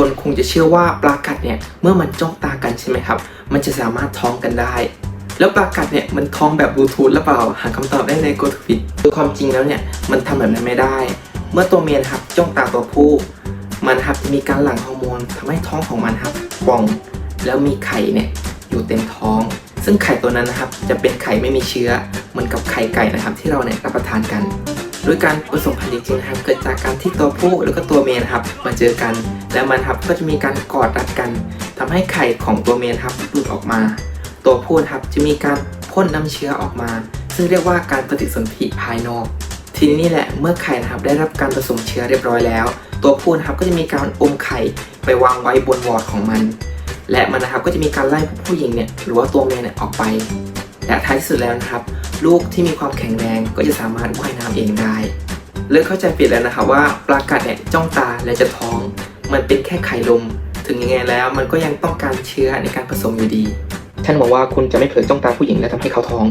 คนคงจะเชื่อว่าปลากัดเนี่ยเมื่อมันจ้องตากันใช่ไหมครับ มันจะสามารถท้องกันได้ แล้วปลากัดเนี่ยมันท้องแบบบลูทูธหรือเปล่า หาคำตอบได้ใน g o t o f i t คือความจริงแล้วเนี่ยมันทำแบบนั้นไม่ได้ เมื่อตัวเมียนครับจ้องตาตัวผู้มันครับจะมีการหลั่งฮอร์โมนทำให้ท้องของมันครับป่อง แล้วมีไข่เนี่ยอยู่เต็มท้อง ซึ่งไข่ตัวนั้นนะครับจะเป็นไข่ไม่มีเชื้อเหมือนกับไข่ไก่นะครับที่เราเนี่ยรับประทานกัน โดยการผสมพันธุ์จริงๆนะครับ เกิดจากการที่ตัวผู้แล้วก็ตัวเมียนะครับ มาเจอกัน แล้วมันครับก็จะมีการกอดรัดกันทำให้ไข่ของตัวเมียนครับหลุดออกมา ตัวผู้ครับจะมีการพ่นน้ำเชื้อออกมา ซึ่งเรียกว่าการปฏิสนธิภายนอก ทีนี้นี่แหละเมื่อไข่นะครับได้รับการผสมเชื้อเรียบร้อยแล้ว ตัวผู้นะครับก็จะมีการอมไข่ไปวางไว้บนวอร์ดของมัน และมันนะครับก็จะมีการไล่ผู้หญิงเนี่ยหรือว่าตัวเมียเนี่ยออกไปและท้ายที่สุดแล้วนะครับ ลูกที่มีความแข็งแรงก็จะสามารถว่ายน้ำเองได้ เลิกเข้าใจผิดแล้วนะคะว่าปลากัดเนี่ยจ้องตาและจะท้อง มันเป็นแค่ไข่ลม ถึงยังไงแล้วมันก็ยังต้องการเชื้อในการผสมอยู่ดี ท่านบอกว่าคุณจะไม่เผลอจ้องตาผู้หญิงและทำให้เขาท้อง